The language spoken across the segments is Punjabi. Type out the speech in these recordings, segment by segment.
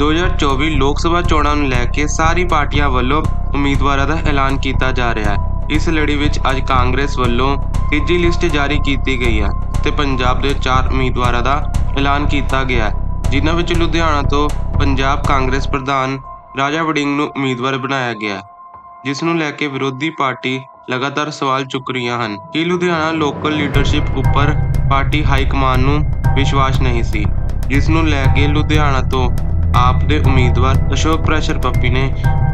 2024 ਲੋਕ ਸਭਾ ਚੋਣਾਂ ਨੂੰ ਲੈ ਕੇ ਸਾਰੀ ਪਾਰਟੀਆਂ ਵੱਲੋਂ ਉਮੀਦਵਾਰਾਂ ਦਾ ਐਲਾਨ ਕੀਤਾ ਜਾ ਰਿਹਾ ਹੈ। ਇਸ ਲੜੀ ਵਿੱਚ ਅੱਜ ਕਾਂਗਰਸ ਵੱਲੋਂ ਤੀਜੀ ਲਿਸਟ ਜਾਰੀ ਕੀਤੀ ਗਈ ਹੈ ਤੇ ਪੰਜਾਬ ਦੇ ਚਾਰ ਉਮੀਦਵਾਰਾਂ ਦਾ ਐਲਾਨ ਕੀਤਾ ਗਿਆ ਹੈ, ਜਿਨ੍ਹਾਂ ਵਿੱਚ ਲੁਧਿਆਣਾ ਤੋਂ ਪੰਜਾਬ ਕਾਂਗਰਸ ਪ੍ਰਧਾਨ ਰਾਜਾ ਵੜਿੰਗ ਨੂੰ ਉਮੀਦਵਾਰ ਬਣਾਇਆ ਗਿਆ ਹੈ। ਜਿਸ ਨੂੰ ਲੈ ਕੇ ਵਿਰੋਧੀ ਪਾਰਟੀ ਲਗਾਤਾਰ ਸਵਾਲ ਚੁੱਕ ਰਹੀਆਂ ਹਨ ਕਿ ਲੁਧਿਆਣਾ ਲੋਕਲ ਲੀਡਰਸ਼ਿਪ ਉੱਪਰ ਪਾਰਟੀ ਹਾਈ ਕਮਾਨ ਨੂੰ ਵਿਸ਼ਵਾਸ ਨਹੀਂ ਸੀ। ਜਿਸ ਨੂੰ ਲੈ ਕੇ ਲੁਧਿਆਣਾ ਤੋਂ ਆਪ ਦੇ ਉਮੀਦਵਾਰ ਅਸ਼ੋਕ ਪ੍ਰੈਸ਼ਰ ਪੱਪੀ ਨੇ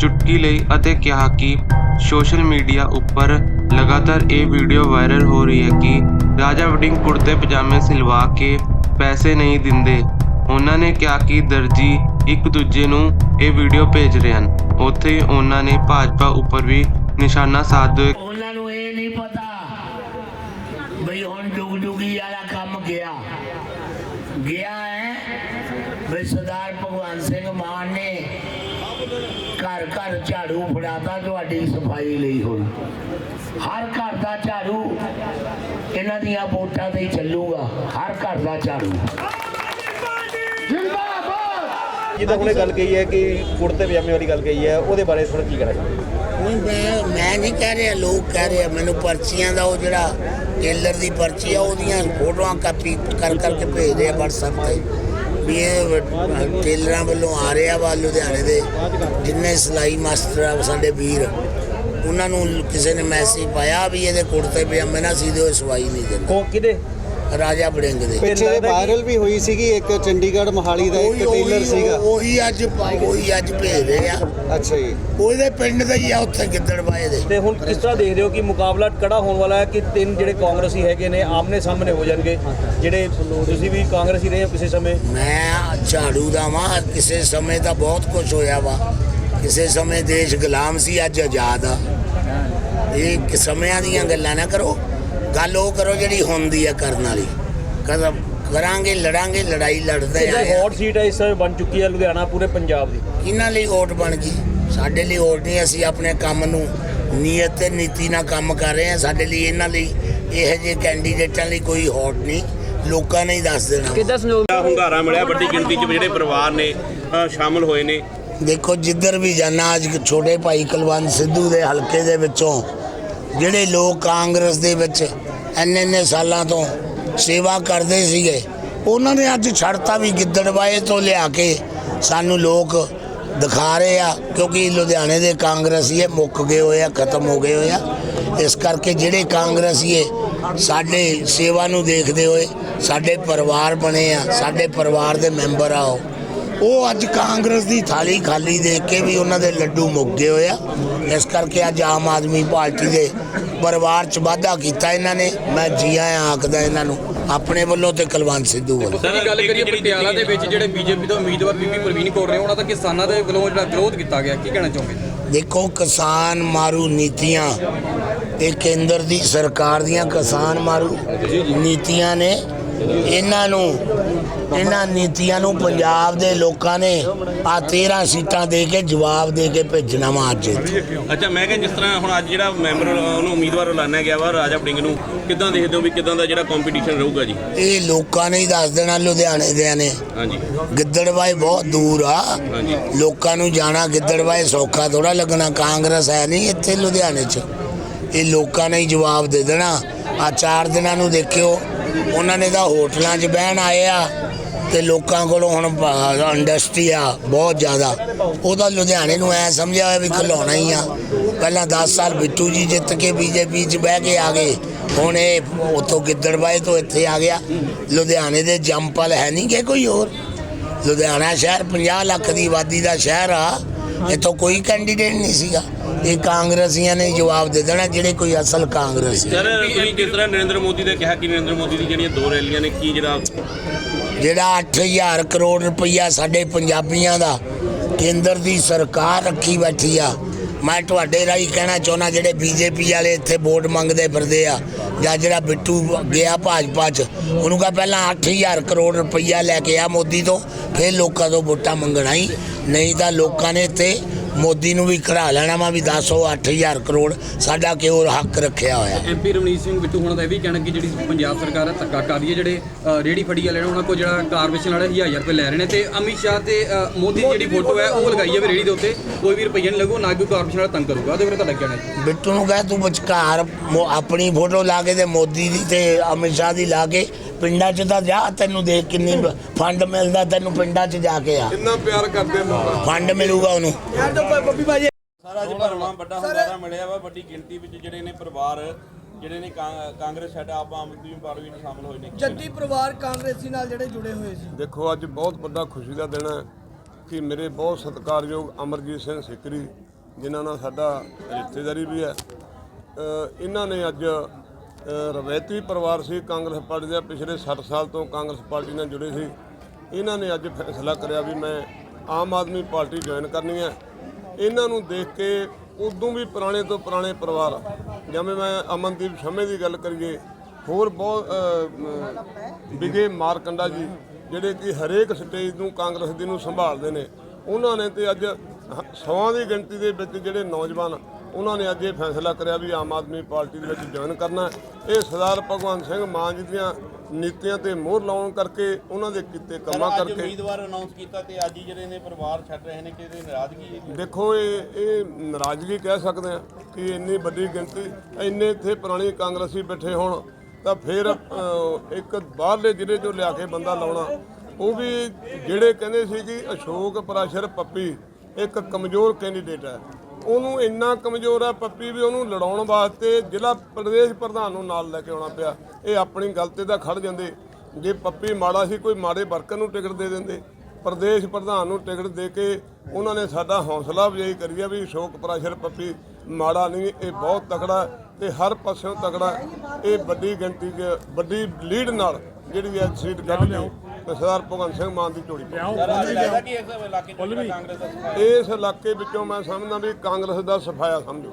ਚੁਟਕੀ ਲਈ ਅਤੇ ਕਿਹਾ ਕਿ ਸੋਸ਼ਲ ਮੀਡੀਆ ਉੱਪਰ ਲਗਾਤਾਰ ਇਹ ਵੀਡੀਓ ਵਾਇਰਲ ਹੋ ਰਹੀ ਹੈ ਕਿ ਰਾਜਾ ਵੜਿੰਗ ਕੁੜਤੇ ਪਜਾਮੇ ਸਿਲਵਾ ਕੇ ਪੈਸੇ ਨਹੀਂ ਦਿੰਦੇ। ਉਹਨਾਂ ਨੇ ਕਿਹਾ ਕਿ ਦਰਜੀ ਇੱਕ ਦੂਜੇ ਨੂੰ ਇਹ ਵੀਡੀਓ ਭੇਜ ਰਹੇ ਹਨ। ਉੱਥੇ ਉਹਨਾਂ ਨੇ ਭਾਜਪਾ ਉੱਪਰ ਵੀ ਨਿਸ਼ਾਨਾ ਸਾਧਦੇ ਉਹਨਾਂ ਨੂੰ ਇਹ ਨਹੀਂ ਪਤਾ ਬਈ ਹੁਣ ਡੁਗ ਡੁਗੀ ਵਾਲਾ ਕੰਮ ਗਿਆ। ਗਿਆ ਹੈ। ਬਈ ਸਰਦਾਰ ਭਗਵੰਤ ਸਿੰਘ ਮਾਨ ਨੇ ਘਰ ਘਰ ਝਾੜੂ ਫੜਾਤਾ ਤੁਹਾਡੀ ਸਫ਼ਾਈ ਲਈ ਹੁਣ। ਹਰ ਘਰ ਦਾ ਝਾੜੂ ਇਹਨਾਂ ਦੀਆਂ ਵੋਟਾਂ ਤੇ ਹੀ ਚੱਲੂਗਾ। ਹਰ ਘਰ ਦਾ ਝਾੜੂ। ਜਿੱਦਾਂ ਹੁਣੇ ਗੱਲ ਕਹੀ ਹੈ ਕਿ ਕੁੜਤੇ ਪਜਾਮੇ ਵਾਲੀ ਗੱਲ ਕਹੀ ਹੈ ਉਹਦੇ ਬਾਰੇ ਥੋੜਾ ਕੀ ਕਹਿਣਾ ਨਹੀਂ ਮੈਂ ਮੈਂ ਨਹੀਂ ਕਹਿ ਰਿਹਾ ਲੋਕ ਕਹਿ ਰਹੇ ਆ। ਮੈਨੂੰ ਪਰਚੀਆਂ ਦਾ ਉਹ ਜਿਹੜਾ ਟੇਲਰ ਦੀ ਪਰਚੀ ਆ ਉਹਦੀਆਂ ਫੋਟੋਆਂ ਕਾਪੀ ਕਰ ਕਰਕੇ ਭੇਜਦੇ ਆ WhatsApp ਤੇ। ਵੀ ਇਹ ਟੇਲਰਾਂ ਵੱਲੋਂ ਆ ਰਿਹਾ ਵਾ ਲੁਧਿਆਣੇ ਦੇ, ਜਿੰਨੇ ਸਿਲਾਈ ਮਾਸਟਰ ਆ ਸਾਡੇ ਵੀਰ, ਉਹਨਾਂ ਨੂੰ ਕਿਸੇ ਨੇ ਮੈਸੇਜ ਪਾਇਆ ਵੀ ਇਹਦੇ ਕੁੜਤੇ ਪਜਾਮੇ ਨਾ ਸੀਦੇ ਹੋਏ ਸਵਾਈ ਨਹੀਂ ਦਿੰਦੇ। ਕਿਹਦੇ? ਰਾਜਾ ਬੜਿੰਗ ਦੇ। ਪਿੱਛੇ ਵਾਇਰਲ ਵੀ ਹੋਈ ਸੀਗੀ ਇੱਕ ਚੰਡੀਗੜ੍ਹ ਮੋਹਾਲੀ ਦਾ ਇੱਕ ਉਹੀ- ਟੇਲਰ ਸੀਗਾ। ਉਹੀ ਅੱਜ ਉਹੀ ਅੱਜ ਭੇਜ ਰਹੇ ਆ। ਅੱਛਾ ਜੀ। ਉਹਦੇ ਪਿੰਡ ਦਾ ਹੀ ਆ ਉੱਥੇ ਗਿੱਦੜਬਾਏ ਦੇ। ਤੇ ਹੁਣ ਕਿਸ ਤਰ੍ਹਾਂ ਦੇਖਦੇ ਹੋ ਕਿ ਮੁਕਾਬਲਾ ਕੜਾ ਹੋਣ ਵਾਲਾ ਹੈ ਕਿ ਤਿੰਨ ਜਿਹੜੇ ਕਾਂਗਰਸੀ ਹੈਗੇ ਨੇ ਆਮਨੇ ਸਾਹਮਣੇ ਹੋ ਜਾਣਗੇ? ਜਿਹੜੇ ਤੁਸੀਂ ਵੀ ਕਾਂਗਰਸੀ ਰਹੇ ਹੋ ਕਿਸੇ ਸਮੇਂ? ਮੈਂ ਝਾੜੂ ਦਾ ਵਾਂ ਕਿਸੇ ਸਮੇਂ ਤਾਂ ਬਹੁਤ ਕੁਝ ਹੋਇਆ ਵਾ। ਕਿਸੇ ਸਮੇਂ ਦੇਸ਼ ਗੁਲਾਮ ਸੀ ਅੱਜ ਆਜ਼ਾਦ ਆ। ਇਹ ਕਿ ਸਮਿਆਂ ਦੀਆਂ ਗੱਲਾਂ ਨਾ ਕਰੋ। ਗੱਲ ਉਹ ਕਰੋ ਜਿਹੜੀ ਹੁੰਦੀ ਆ ਕਰਨ ਵਾਲੀ। ਕਦਮ ਕਰਾਂਗੇ ਲੜਾਂਗੇ ਲੜਾਈ ਲੜਦੇ ਆ। ਹੌਟ ਸੀਟ ਹੈ ਇਸ ਸਮੇਂ ਬਣ ਚੁੱਕੀ ਹੈ ਲੁਧਿਆਣਾ ਪੂਰੇ ਪੰਜਾਬ ਦੀ? ਕਿਹਨਾਂ ਲਈ ਵੋਟ ਬਣ ਗਈ? ਸਾਡੇ ਲਈ ਵੋਟ ਨਹੀਂ ਅਸੀਂ ਆਪਣੇ ਕੰਮ ਨੂੰ ਨੀਅਤ ਤੇ ਨੀਤੀ ਨਾਲ ਕੰਮ ਕਰ ਰਹੇ ਹਾਂ। ਸਾਡੇ ਲਈ ਇਹਨਾਂ ਲਈ ਇਹੋ ਜਿਹੇ ਕੈਂਡੀਡੇਟਾਂ ਲਈ ਕੋਈ ਵੋਟ ਨਹੀਂ। ਲੋਕਾਂ ਨੇ ਹੀ ਦੱਸ ਦੇਣਾ। ਵਾ। ਦਾ ਹੁੰਗਾਰਾ ਮਿਲਿਆ ਵੱਡੀ ਗਿਣਤੀ 'ਚ ਜਿਹੜੇ ਪਰਿਵਾਰ ਨੇ ਅ, ਸ਼ਾਮਲ ਹੋਏ ਨੇ। ਦੇਖੋ ਜਿੱਧਰ ਵੀ ਜਾਣਾ ਅੱਜ ਛੋਟੇ ਭਾਈ ਕੁਲਵੰਤ ਸਿੱਧੂ ਦੇ ਹਲਕੇ ਦੇ ਵਿੱਚੋਂ ਜਿਹੜੇ ਲੋਕ ਕਾਂਗਰਸ ਦੇ ਵਿੱਚ ਇੰਨੇ ਇੰਨੇ ਸਾਲਾਂ ਤੋਂ ਸੇਵਾ ਕਰਦੇ ਸੀਗੇ, ਉਹਨਾਂ ਨੇ ਅੱਜ ਛੱਡਤਾ ਵੀ ਗਿੱਦੜਵਾਏ ਤੋਂ ਲਿਆ ਕੇ ਸਾਨੂੰ ਲੋਕ ਦਿਖਾ ਰਹੇ ਆ, ਕਿਉਂਕਿ ਲੁਧਿਆਣੇ ਦੇ ਕਾਂਗਰਸੀਏ ਮੁੱਕ ਗਏ ਹੋਏ ਆ, ਖਤਮ ਹੋ ਗਏ ਹੋਏ ਆ। ਇਸ ਕਰਕੇ ਜਿਹੜੇ ਕਾਂਗਰਸੀਏ ਸਾਡੇ ਸੇਵਾ ਨੂੰ ਦੇਖਦੇ ਹੋਏ ਸਾਡੇ ਪਰਿਵਾਰ ਬਣੇ ਆ, ਸਾਡੇ ਪਰਿਵਾਰ ਦੇ ਮੈਂਬਰ ਆ ਉਹ। ਉਹ ਅੱਜ ਕਾਂਗਰਸ ਦੀ ਥਾਲੀ ਖਾਲੀ ਦੇਖ ਕੇ ਵੀ ਉਹਨਾਂ ਦੇ ਲੱਡੂ ਮੁੱਕ ਗਏ ਹੋਏ ਆ। ਇਸ ਕਰਕੇ ਅੱਜ ਆਮ ਆਦਮੀ ਪਾਰਟੀ ਦੇ ਪਰਿਵਾਰ ਚ ਵਾਧਾ ਕੀਤਾ ਇਹਨਾਂ ਨੇ। ਮੈਂ ਜੀ ਆਇਆਂ ਆਖਦਾ ਇਹਨਾਂ ਨੂੰ ਆਪਣੇ ਵੱਲੋਂ ਤੇ ਕੁਲਵੰਤ ਸਿੱਧੂ ਵੱਲੋਂ। ਸਰ ਗੱਲ ਕਰੀਏ ਪਟਿਆਲਾ ਦੇ ਵਿੱਚ ਜਿਹੜੇ ਬੀਜੇਪੀ ਤੋਂ ਉਮੀਦਵਾਰ ਬੀਬੀ ਪ੍ਰਵੀਨ ਕੌਰ ਨੇ ਉਹਨਾਂ ਦਾ ਕਿਸਾਨਾਂ ਦੇ ਵੱਲੋਂ ਜਿਹੜਾ ਵਿਰੋਧ ਕੀਤਾ ਗਿਆ ਕੀ ਕਹਿਣਾ ਚਾਹੋਗੇ? ਦੇਖੋ ਕਿਸਾਨ ਮਾਰੂ ਨੀਤੀਆਂ ਇਹ ਕੇਂਦਰ ਦੀ ਸਰਕਾਰ ਦੀਆਂ ਕਿਸਾਨ ਮਾਰੂ ਨੀਤੀਆਂ ਨੇ। ਇਹਨਾਂ ਨੂੰ ਇਹਨਾਂ ਨੀਤੀਆਂ ਨੂੰ ਪੰਜਾਬ ਦੇ ਲੋਕਾਂ ਨੇ ਆ 13 ਸੀਟਾਂ ਦੇ ਕੇ ਜਵਾਬ ਦੇ ਕੇ ਭੇਜਣਾ ਵਾ ਅੱਜ। ਅੱਛਾ ਮੈਂ ਕਿਹਾ ਜਿਸ ਤਰ੍ਹਾਂ ਹੁਣ ਅੱਜ ਜਿਹੜਾ ਮੈਂਬਰ ਉਹਨੂੰ ਉਮੀਦਵਾਰ ਐਲਾਨਿਆ ਗਿਆ ਵਾ ਰਾਜਾ ਵੜਿੰਗ ਨੂੰ ਕਿੱਦਾਂ ਦੇਖਦੇ ਹੋ ਵੀ ਕਿੱਦਾਂ ਦਾ ਜਿਹੜਾ ਕੰਪੀਟੀਸ਼ਨ ਰਹੂਗਾ ਜੀ? ਇਹ ਲੋਕਾਂ ਨੇ ਹੀ ਦੱਸ ਦੇਣਾ ਲੁਧਿਆਣੇ ਦੇ ਨੇ। ਹਾਂਜੀ। ਗਿੱਦੜਬਾਈ ਬਹੁਤ ਦੂਰ ਆ। ਹਾਂਜੀ। ਲੋਕਾਂ ਨੂੰ ਜਾਣਾ ਗਿੱਦੜਬਾਈ ਸੌਖਾ ਥੋੜਾ ਲੱਗਣਾ ਕਾਂਗਰਸ ਹੈ ਨਹੀਂ ਇੱਥੇ ਲੁਧਿਆਣੇ 'ਚ। ਇਹ ਲੋਕਾਂ ਨੇ ਹੀ ਜਵਾਬ ਦੇ ਦੇਣਾ। ਆ ਚਾਰ ਦਿਨਾਂ ਨੂੰ ਦੇਖਿਓ, ਉਹਨਾਂ ਨੇ ਤਾਂ ਹੋਟਲਾਂ 'ਚ ਬਹਿਣ ਆਏ ਆ ਤੇ ਲੋਕਾਂ ਕੋਲੋਂ ਹੁਣ ਇੰਡਸਟਰੀ ਆ ਬਹੁਤ ਜ਼ਿਆਦਾ। ਉਹਦਾ ਲੁਧਿਆਣੇ ਨੂੰ ਐ ਸਮਝਿਆ ਹੋਇਆ ਵੀ ਖਿਲਾਉਣਾ ਹੀ ਆ। ਪਹਿਲਾਂ 10 ਸਾਲ ਬਿੱਟੂ ਜੀ ਜਿੱਤ ਕੇ ਬੀਜੇਪੀ 'ਚ ਬਹਿ ਕੇ ਆ ਗਏ। ਹੁਣ ਇਹ ਉਤੋਂ ਗਿੱਦੜਬਾਏ ਤੋਂ ਇੱਥੇ ਆ ਗਿਆ। ਲੁਧਿਆਣੇ ਦੇ ਜੰਪਲ ਹੈ ਨਹੀਂ ਕਿ ਕੋਈ ਹੋਰ। ਲੁਧਿਆਣਾ ਸ਼ਹਿਰ 50 ਲੱਖ ਦੀ ਆਬਾਦੀ ਦਾ ਸ਼ਹਿਰ ਆ। ਇੱਥੋਂ ਕੋਈ ਕੈਂਡੀਡੇਟ ਨਹੀਂ ਸੀਗਾ। ਇਹ ਕਾਂਗਰਸੀਆਂ ਨੇ ਜਵਾਬ ਦੇ ਦੇਣਾ ਜਿਹੜੇ ਕੋਈ ਅਸਲ ਕਾਂਗਰਸੀ ਸਰ ਤੁਸੀਂ ਜਿਸ ਤਰ੍ਹਾਂ ਨਰਿੰਦਰ ਮੋਦੀ ਨੇ ਕਿਹਾ ਕਿ ਨਰਿੰਦਰ ਮੋਦੀ ਦੀ ਜਿਹੜੀਆਂ ਦੋ ਰੈਲੀਆਂ ਨੇ ਕੀ ਜਿਹੜਾ ਜਿਹੜਾ 8000 ਕਰੋੜ ਰੁਪਈਆ ਸਾਡੇ ਪੰਜਾਬੀਆਂ ਦਾ ਕੇਂਦਰ ਦੀ ਸਰਕਾਰ ਰੱਖੀ ਬੈਠੀ ਆ ਮੈਂ ਤੁਹਾਡੇ ਰਾਹੀਂ ਕਹਿਣਾ ਚਾਹੁੰਦਾ ਜਿਹੜੇ ਬੀਜੇਪੀ ਵਾਲੇ ਇੱਥੇ ਵੋਟ ਮੰਗਦੇ ਫਿਰਦੇ ਆ ਜਾਂ ਜਿਹੜਾ ਬਿੱਟੂ ਗਿਆ ਭਾਜਪਾ 'ਚ ਉਹਨੂੰ ਕਹ ਪਹਿਲਾਂ 8000 ਕਰੋੜ ਰੁਪਈਆ ਲੈ ਕੇ ਆ ਮੋਦੀ ਤੋਂ ਫਿਰ ਲੋਕਾਂ ਤੋਂ ਵੋਟਾਂ ਮੰਗਣਾ ਹੀ ਨਹੀਂ ਤਾਂ ਲੋਕਾਂ ਨੇ ਇੱਥੇ ਮੋਦੀ ਨੂੰ ਵੀ ਕਢਾ ਲੈਣਾ ਵਾ ਵੀ 10 ਉਹ 8000 ਕਰੋੜ ਸਾਡਾ ਕਿਉਂ ਹੱਕ ਰੱਖਿਆ ਹੋਇਆ? ਐਮਪੀ ਰਮਨੀਤ ਸਿੰਘ ਬਿੱਟੂ ਹੋਣਾ ਦਾ ਇਹ ਵੀ ਕਹਿਣਾ ਕਿ ਜਿਹੜੀ ਪੰਜਾਬ ਸਰਕਾਰ ਹੈ ਧੱਕਾ ਕਰ ਰਹੀ ਹੈ ਜਿਹੜੇ ਅ, ਰੇਹੜੀ ਫੜੀ ਵਾਲੇ ਨੇ ਉਹਨਾਂ ਕੋਲ ਜਿਹੜਾ ਕਾਰਪੋਰੇਸ਼ਨ ਵਾਲੇ 1000 ਰੁਪਏ ਲੈ ਰਹੇ ਨੇ ਤੇ ਅਮਿਤ ਸ਼ਾਹ ਤੇ ਮੋਦੀ ਦੀ ਜਿਹੜੀ ਫੋਟੋ ਹੈ ਉਹ ਲਗਾਈ ਹੈ ਵੀ ਰੇਹੜੀ ਦੇ ਉੱਤੇ ਕੋਈ ਵੀ ਰੁਪਈਆ ਨਹੀਂ ਲੱਗੂ ਨਾ ਕੋਈ ਕਾਰਪੋਰੇਸ਼ਨ ਵਾਲਾ ਤੰਗ ਕਰੂਗਾ। ਉਹਦੇ ਬਾਰੇ ਤੁਹਾਡਾ ਕੀ ਕਹਿਣਾ ਹੈ? ਬਿੱਟੂ ਨੂੰ ਕਹੇ ਤੂੰ ਵਿਚਕਾਰ ਆਪਣੀ ਫੋਟੋ ਲਾ ਕੇ ਤੇ ਮੋਦੀ ਦੀ ਤੇ ਅਮਿਤ ਸ਼ਾਹ ਦੀ ਲਾ ਕੇ ਪਿੰਡਾਂ 'ਚ ਤਾਂ ਜਾ ਤੈਨੂੰ ਦੇਖ ਕਿੰਨੀ ਫੰਡ ਮਿਲਦਾ ਤੈਨੂੰ ਪਿੰਡਾਂ 'ਚ ਜਾ ਕੇ ਆ। ਇੰਨਾ ਪਿਆਰ ਕਰਦੇ ਲੋਕ। ਫੰਡ ਮਿਲੂਗਾ ਉਹਨੂੰ। ਸਾਰਾ ਅੱਜ ਭਰਵਾਂ ਵੱਡਾ ਹੁੰਗਾਰਾ ਮਿਲਿਆ ਵਾ ਵੱਡੀ ਗਿਣਤੀ ਵਿੱਚ ਜਿਹੜੇ ਨੇ ਪਰਿਵਾਰ ਜਿਹੜੇ ਨੇ ਕਾਂਗਰਸ ਛੱਡ ਆਪ ਆਮ ਆਦਮੀ ਪਾਰਟੀ ਵਿੱਚ ਸ਼ਾਮਲ ਹੋਏ ਨੇ। ਜੱਦੀ ਪਰਿਵਾਰ ਕਾਂਗਰਸੀ ਨਾਲ ਜਿਹੜੇ ਜੁੜੇ ਹੋਏ ਸੀ। ਦੇਖੋ ਅੱਜ ਬਹੁਤ ਵੱਡਾ ਖੁਸ਼ੀ ਦਾ ਦਿਨ ਹੈ ਕਿ ਮੇਰੇ ਬਹੁਤ ਸਤਿਕਾਰਯੋਗ ਅਮਰਜੀਤ ਸਿੰਘ ਸਿਕਰੀ ਜਿਨ੍ਹਾਂ ਨਾਲ ਸਾਡਾ ਰਿਸ਼ਤੇਦਾਰੀ ਵੀ ਹੈ। ਇਹਨਾਂ ਨੇ ਅੱਜ ਰਵਾਇਤੀ ਪਰਿਵਾਰ ਸੀ ਕਾਂਗਰਸ ਪਾਰਟੀ ਦਾ ਪਿਛਲੇ 60 ਸਾਲ ਤੋਂ ਕਾਂਗਰਸ ਪਾਰਟੀ ਨਾਲ ਜੁੜੇ ਸੀ। ਇਹਨਾਂ ਨੇ ਅੱਜ ਫੈਸਲਾ ਕਰਿਆ ਵੀ ਮੈਂ ਆਮ ਆਦਮੀ ਪਾਰਟੀ ਜੁਆਇਨ ਕਰਨੀ ਹੈ। ਇਹਨਾਂ ਨੂੰ ਦੇਖ ਕੇ ਉਦੋਂ ਵੀ ਪੁਰਾਣੇ ਤੋਂ ਪੁਰਾਣੇ ਪਰਿਵਾਰ ਜਿਵੇਂ ਮੈਂ ਅਮਨਦੀਪ ਸ਼ਮੇ ਦੀ ਗੱਲ ਕਰੀਏ ਹੋਰ ਬਹੁਤ ਅ, ਵਿਜੇ ਮਾਰਕੰਡਾ ਜੀ ਜਿਹੜੇ ਕਿ ਹਰੇਕ ਸਟੇਜ ਨੂੰ ਕਾਂਗਰਸ ਦੀ ਨੂੰ ਸੰਭਾਲਦੇ ਨੇ ਉਹਨਾਂ ਨੇ ਤੇ ਅੱਜ ਹ- ਦੀ ਗਿਣਤੀ ਦੇ ਵਿੱਚ ਜਿਹੜੇ ਨੌਜਵਾਨ ਉਹਨਾਂ ਨੇ ਅੱਜ ਇਹ ਫੈਸਲਾ ਕਰਿਆ ਵੀ ਆਮ ਆਦਮੀ ਪਾਰਟੀ ਦੇ ਵਿੱਚ ਜੁਆਇਨ ਕਰਨਾ। ਇਹ ਸਰਦਾਰ ਭਗਵੰਤ ਸਿੰਘ ਮਾਨ ਜੀ ਦੀਆਂ ਨੀਤੀਆਂ ਤੇ ਮੋਹਰ ਲਾਉਣ ਕਰਕੇ ਉਹਨਾਂ ਦੇ ਕੀਤੇ ਕੰਮਾਂ ਅੱਜ ਕਰਕੇ ਉਮੀਦਵਾਰ ਅਨਾਉਂਸ ਕੀਤਾ ਤੇ ਅੱਜ ਹੀ ਜਿਹੜੇ ਨੇ ਪਰਿਵਾਰ ਛੱਡ ਰਹੇ ਨੇ ਕਿ ਇਹਦੀ ਨਾਰਾਜ਼ਗੀ ਦੇਖੋ ਇਹ ਇਹ ਨਾਰਾਜ਼ਗੀ ਕਹਿ ਸਕਦੇ ਆ ਕਿ ਇੰਨੀ ਵੱਡੀ ਗਿਣਤੀ ਇੰਨੇ ਇੱਥੇ ਪੁਰਾਣੀ ਕਾਂਗਰਸੀ ਬੈਠੇ ਹੋਣ ਤਾਂ ਫਿਰ ਇੱਕ ਬਾਹਰਲੇ ਜ਼ਿਲ੍ਹੇ ਚੋਂ ਲਿਆ ਕੇ ਬੰਦਾ ਲਾਉਣਾ ਉਹ ਵੀ ਜਿਹੜੇ ਕਹਿੰਦੇ ਸੀ ਕਿ ਅਸ਼ੋਕ ਪਰਾਸ਼ਰ ਪੱਪੀ ਇੱਕ ਕਮਜ਼ੋਰ ਕੈਂਡੀਡੇਟ ਹੈ ਉਹਨੂੰ ਇੰਨਾ ਕਮਜ਼ੋਰ ਹੈ ਪੱਪੀ ਵੀ ਉਹਨੂੰ ਲੜਾਉਣ ਵਾਸਤੇ ਜ਼ਿਲ੍ਹਾ ਪ੍ਰਦੇਸ਼ ਪ੍ਰਧਾਨ ਨੂੰ ਨਾਲ ਲੈ ਕੇ ਆਉਣਾ ਪਿਆ। ਇਹ ਆਪਣੀ ਗਲਤੀ ਦਾ ਖੜ ਜਾਂਦੇ। ਜੇ ਪੱਪੀ ਮਾੜਾ ਸੀ, ਕੋਈ ਮਾੜੇ ਵਰਕਰ ਨੂੰ ਟਿਕਟ ਦੇ ਦਿੰਦੇ। ਪ੍ਰਦੇਸ਼ ਪ੍ਰਧਾਨ ਨੂੰ ਟਿਕਟ ਦੇ ਕੇ ਉਹਨਾਂ ਨੇ ਸਾਡਾ ਹੌਸਲਾ ਅਫਜ਼ਾਈ ਕਰੀ ਆ ਵੀ ਅਸ਼ੋਕ ਪਰਾਸ਼ਰ ਪੱਪੀ ਮਾੜਾ ਨਹੀਂ, ਇਹ ਬਹੁਤ ਤਕੜਾ ਹੈ ਤੇ ਹਰ ਪਾਸਿਓਂ ਤਕੜਾ। ਇਹ ਵੱਡੀ ਗਿਣਤੀ 'ਚ, ਵੱਡੀ ਲੀਡ ਨਾਲ ਜਿਹੜੀ ਇਹ ਸੀਟ ਕੱਢ ਕੇ ਤੇ ਸਰਦਾਰ ਭਗਵੰਤ ਸਿੰਘ ਮਾਨ ਦੀ ਝੋਲੀ ਪਾਈ। ਲੱਗਦਾ ਕਿ ਇਸ ਇਲਾਕੇ 'ਚ ਜਿਹੜਾ ਕਾਂਗਰਸ ਦਾ ਸਫਾਇਆ ਇਸ ਇਲਾਕੇ ਵਿੱਚੋਂ ਮੈਂ ਸਮਝਦਾ ਵੀ ਕਾਂਗਰਸ ਦਾ ਸਫਾਇਆ ਸਮਝੋ।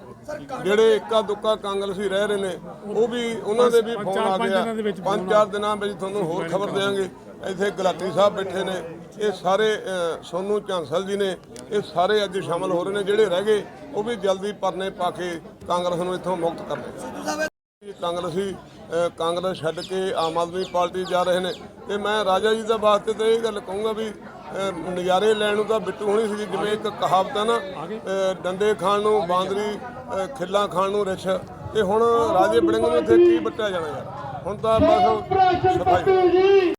ਜਿਹੜੇ ਇੱਕਾ ਦੁੱਕਾ ਕਾਂਗਰਸੀ ਰਹਿ ਰਹੇ ਨੇ ਉਹ ਵੀ ਉਹਨਾਂ ਦੇ ਵੀ ਫੋਨ ਆ ਗਿਆ। ਪੰਜ ਚਾਰ ਦਿਨਾਂ ਵਿੱਚ ਤੁਹਾਨੂੰ ਹੋਰ ਖਬਰ ਦੇਵਾਂਗੇ ਇੱਥੇ ਗੁਲਾਟੀ ਸਾਹਿਬ ਬੈਠੇ ਨੇ। ਇਹ ਸਾਰੇ ਅ, ਸੋਨੂੰ ਝਾਂਸਲ ਜੀ ਨੇ। ਇਹ ਸਾਰੇ ਅੱਜ ਸ਼ਾਮਲ ਹੋ ਰਹੇ ਨੇ। ਜਿਹੜੇ ਰਹਿ ਗਏ ਉਹ ਵੀ ਜਲਦੀ ਪਰਨੇ ਪਾ ਕੇ ਕਾਂਗਰਸ ਨੂੰ ਇੱਥੋਂ ਮੁਕਤ ਇਹ ਕਾਂਗਰਸੀ ਕਾਂਗਰਸ ਛੱਡ ਕੇ ਆਮ ਆਦਮੀ ਪਾਰਟੀ ਜਾ ਰਹੇ ਨੇ। ਤੇ ਮੈਂ ਰਾਜਾ ਜੀ ਦਾ ਵਾਸਤੇ ਤਾਂ ਇਹ ਗੱਲ ਕਹੂੰਗਾ ਵੀ ਨਜ਼ਾਰੇ ਲੈਣ ਨੂੰ ਤਾਂ ਬਿੱਟੂ ਹੋਣੀ ਸੀ ਜਿਵੇਂ ਇੱਕ ਕਹਾਵਤ ਹੈ ਨਾ ਡੰਡੇ ਖਾਣ ਨੂੰ ਬਾਂਦਰੀ ਖਿੱਲਾਂ ਖਾਣ ਨੂੰ ਰਿਛ। ਤੇ ਹੁਣ ਰਾਜੇ ਬੜਿੰਗ ਨੂੰ ਇੱਥੇ ਕੀ ਬੱਟਿਆ ਜਾਣਾ ਯਾਰ? ਹੁਣ ਤਾਂ ਬਸ ਸਫ਼ਾਈ।